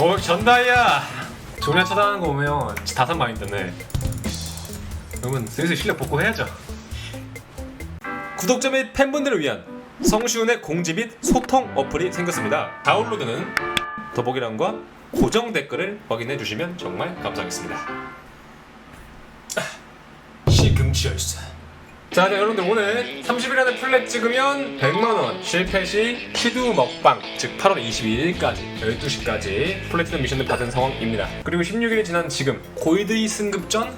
오 전다이야. 조냐 쳐다하는 거 보면 다산 마인드네 그러면 슬슬 실력 복구해야죠. 구독자 및 팬분들을 위한 성시훈의 공지 및 소통 어플이 생겼습니다. 다운로드는 더보기란과 고정 댓글을 확인해 주시면 정말 감사하겠습니다. 아, 시금치열사 자, 네, 여러분들 오늘 30일 안에 플랫 찍으면 100만원. 실패 시 키두 먹방. 즉 8월 22일까지 12시까지 플래티넘 미션을 받은 상황입니다. 그리고 16일이 지난 지금 골드이 승급 전?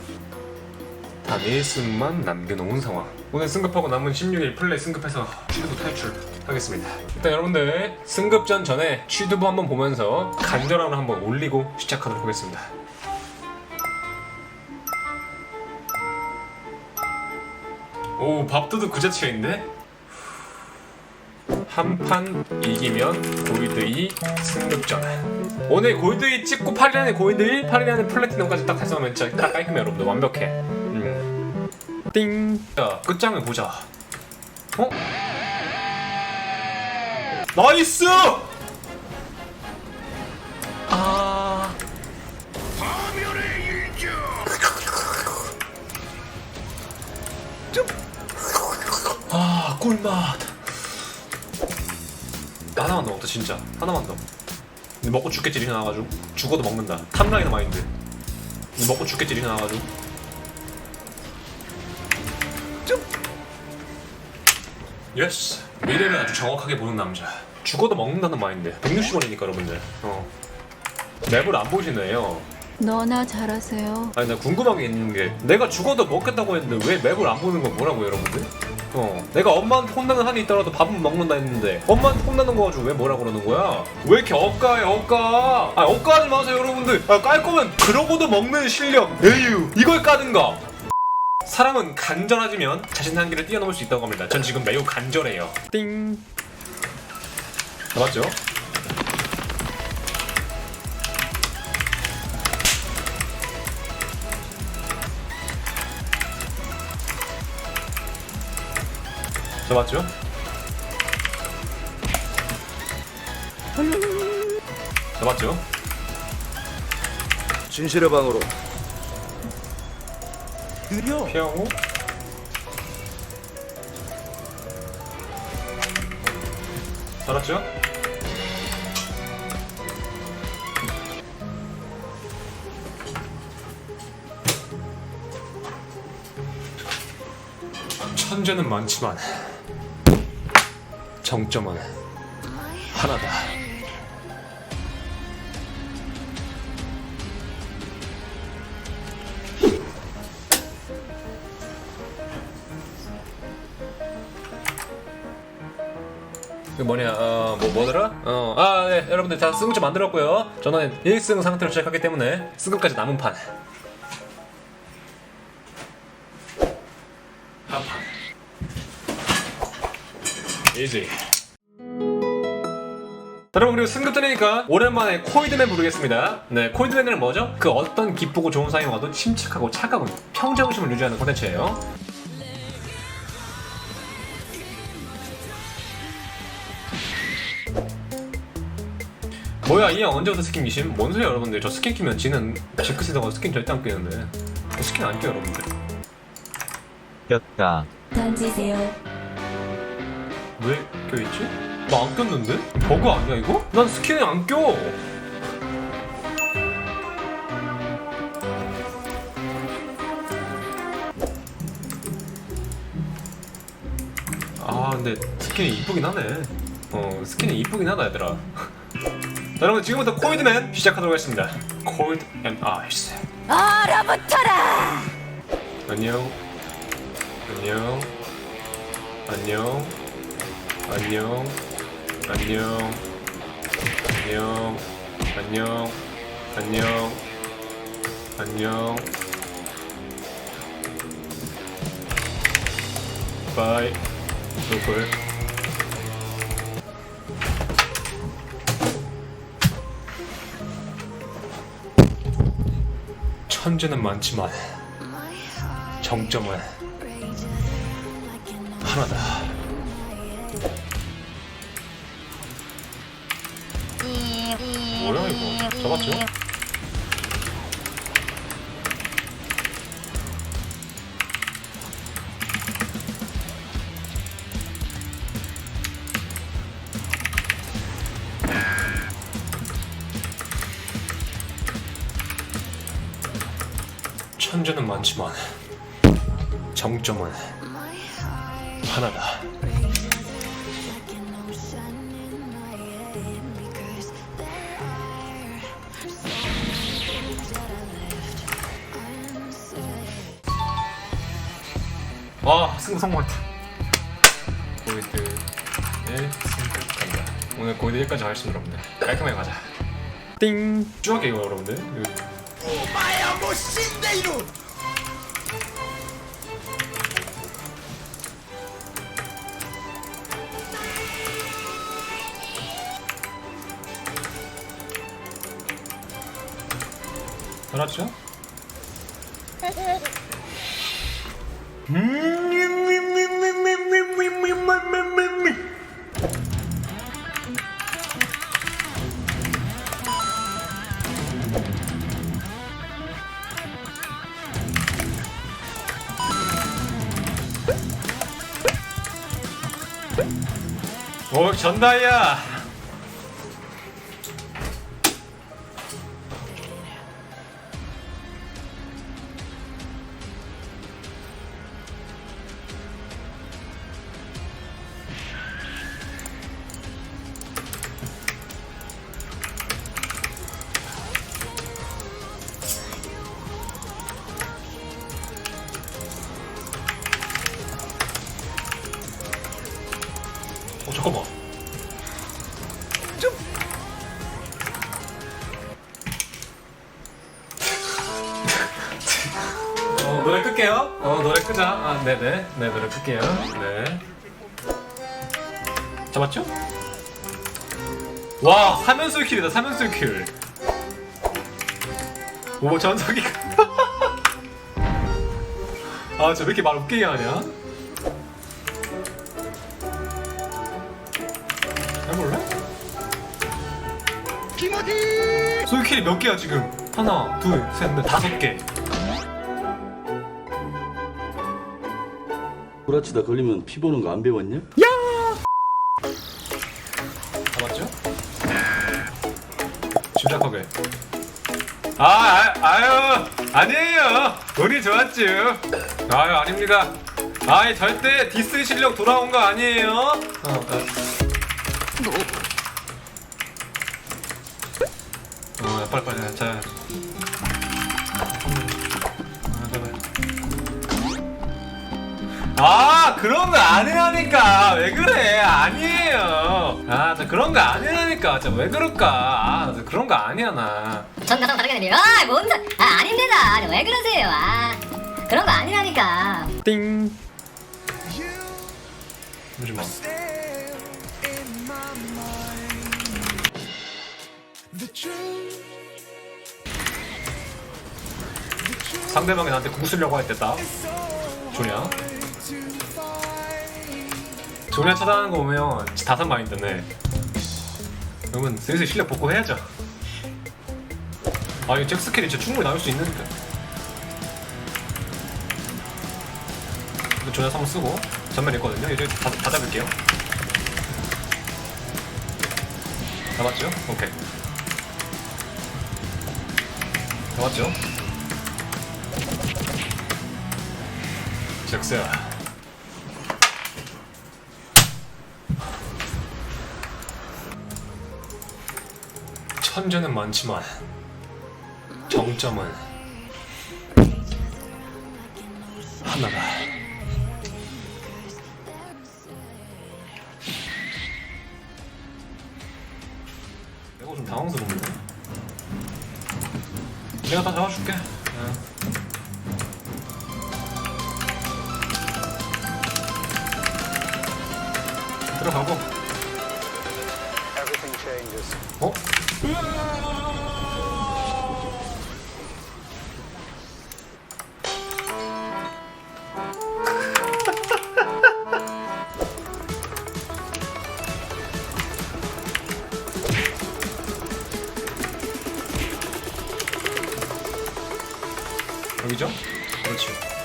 단 1승만 남겨놓은 상황. 오늘 승급하고 남은 16일 플랫 승급해서 취두부 탈출 하겠습니다. 일단 여러분들 승급 전 전에 취두부 한번 보면서 간절함을 한번 올리고 시작하도록 하겠습니다 오 밥도둑 그 자체인데? 한 판 이기면 골드 2 승급전 오늘 골드 2 찍고 8일 안에 골드 1, 8일 안에 플래티넘까지 딱 달성하면 진짜 딱 깔끔해 여러분들 완벽해 음. 띵 자, 끝장을 보자 어? 나이스! 꿀맛. 하나만 더 먹자 진짜. 하나만 더. 근데 먹고 죽겠지 리이 나와가지고. 죽어도 먹는다. 탑라이너 마인드 근데. 먹고 죽겠지 리이 나와가지고. 예스. 미래를 아주 정확하게 보는 남자. 죽어도 먹는다는 마인드. 160원이니까 여러분들. 어. 맵을 안 보시네요 너나 잘하세요. 아니 나 궁금한 게 있는 게 내가 죽어도 먹겠다고 했는데 왜 맵을 안 보는 건 뭐라고 여러분들? 어 내가 엄마한테 혼나는 한이 있더라도 밥은 먹는다 했는데 엄마한테 혼나는 거 가지고 왜 뭐라 그러는 거야? 왜 이렇게 억까해 억까 아 억까하지 마세요 여러분들 아, 깔 거면 그러고도 먹는 실력 에휴 이걸 까든가 사람은 간절해지면 자신 한계를 뛰어넘을 수 있다고 합니다 전 지금 매우 간절해요 띵 아, 맞죠? 저 맞죠? 저 맞죠? 진실의 방으로 느려 피하고 살았죠? 천재는 많지만 정점은 하나다. 그 뭐냐? 어뭐 뭐더라 어아네. 여러분들 다 승급점 만들었고요. 저는 1승 상태로 시작하기 때문에 승급까지 남은 판 이지 여러분 그리고 승급전이니까 오랜만에 코이드맨 부르겠습니다 네 코이드맨은 뭐죠? 그 어떤 기쁘고 좋은 상황이 와도 침착하고 차가운 평정심을 유지하는 콘텐츠예요 뭐야 이 형 언제부터 스킨 기심? 뭔 소리야 여러분들 저 스킨 끼면 지는 징크스다고 스킨 절대 안 끼는데 저 스킨 안 껴요 여러분들 꼈다. 던지세요. 왜 껴있지? 나 안 꼈는데? 버그 아니야 이거? 난 스킨에 안 껴! 아 근데 스킨이 이쁘긴 하네 어 스킨이 이쁘긴 하다 얘들아 자, 여러분 지금부터 코이드맨 시작하도록 하겠습니다 코이드 앤 아이스 얼어붙어라. 안녕 안녕 안녕 안녕. 안녕. 안녕. 안녕. 안녕. 안녕. 바이 노플 천재는 많지만 정점은 하나다. 잡았죠? 천재는 많지만 정점은 하나다. 와 승부 성공했다. 고이드 1 승급한다. 오늘 고이드 1까지 하겠습니다 여러분들. 깔끔하게 가자. 띵. 쭉 이거 여러분들. 이거 마야 뭐 신데 이루 알았죠? 오 전다이야 어 노래 끄자 아 네네 네 노래 끌게요 네 잡았죠? 와 3연속 킬이다 3연속 킬 오 전석이 아저 왜 이렇게 말 웃기게 하냐 해볼래? 김어디 소유킬이 몇 개야 지금? 하나, 둘, 셋, 넷, 다섯 개. 구라치다 걸리면 피 보는 거 안 배웠냐? 잡았죠? 침착하게. 아, 아, 아유, 아니에요. 운이 좋았죠. 아유, 아닙니다. 아이, 절대 디스 실력 돌아온 거 아니에요. 어, 어. 어, 빨리 빨리 자. 아 그런 거 아니라니까 왜 그래 아니에요 아저 그런 거 아니라니까 저왜 그럴까 아, 저 그런 거 아니야 나 전 나랑 다르게 되네요. 아, 뭔 소... 아, 아닙니다. 왜 그러세요? 아, 그런 거 아니라니까. 띵. 잠시만. 상대방이 나한테 궁 쓰려고 할 때다. 조냐? 조냐 차단하는 거 보면 다섯 마인드네. 그러면 슬슬 실력 복구해야죠. 아 이거 잭 스킬이 진짜 충분히 나올 수 있는데. 조냐 한번 쓰고 전면 있거든요. 이제 다, 다 잡을게요. 잡았죠? 오케이. 잡았죠? 잭스야. 천재는 많지만 정점은 하나다. 내가 좀 당황스럽네. 내가 다 잡아줄게. 응. 들어가고. 어? 여기죠? 그렇죠.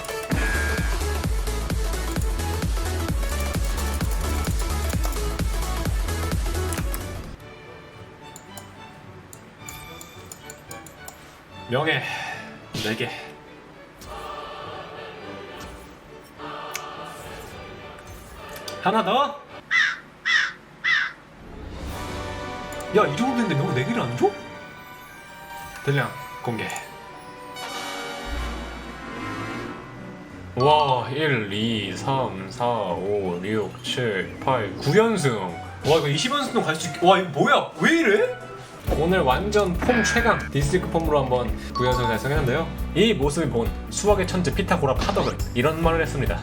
명예 4개 하나 더? 야, 이 정도 됐는데 명예 4개를 안 줘? 대량 공개 와, 1, 2, 3, 4, 5, 6, 7, 8, 9연승. 와, 이거 20연승도 갈수 있... 와, 이거 뭐야? 왜 이래? 오늘 완전 폼 최강 디스크 폼으로 한번 9연승 달성했는데요. 이 모습을 본 수학의 천재 피타고라 파덕은 이런 말을 했습니다.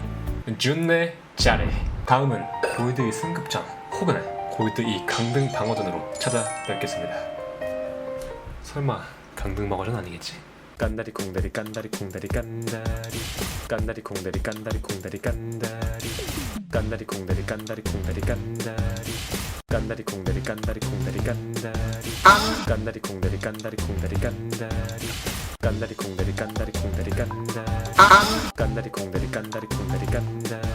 준내 짜레. 다음은 골드 2 승급전 혹은 골드 2 강등 방어전으로 찾아뵙겠습니다. 설마 강등 방어전 아니겠지? 깐다리 콩다리 깐다리 콩다리 깐다리 깐다리 콩다리 깐다리 콩다리 깐다리 깐다리 콩다리 깐다리 콩다리 깐다리 깐다리 콩다리 깐다리 콩다리 깐다리 깐다리 콩다리 깐다리 콩다리 깐다리 깐다리 콩다리 깐다리 콩다리 깐다리 깐다리 콩다리 깐다리 콩다리 깐다리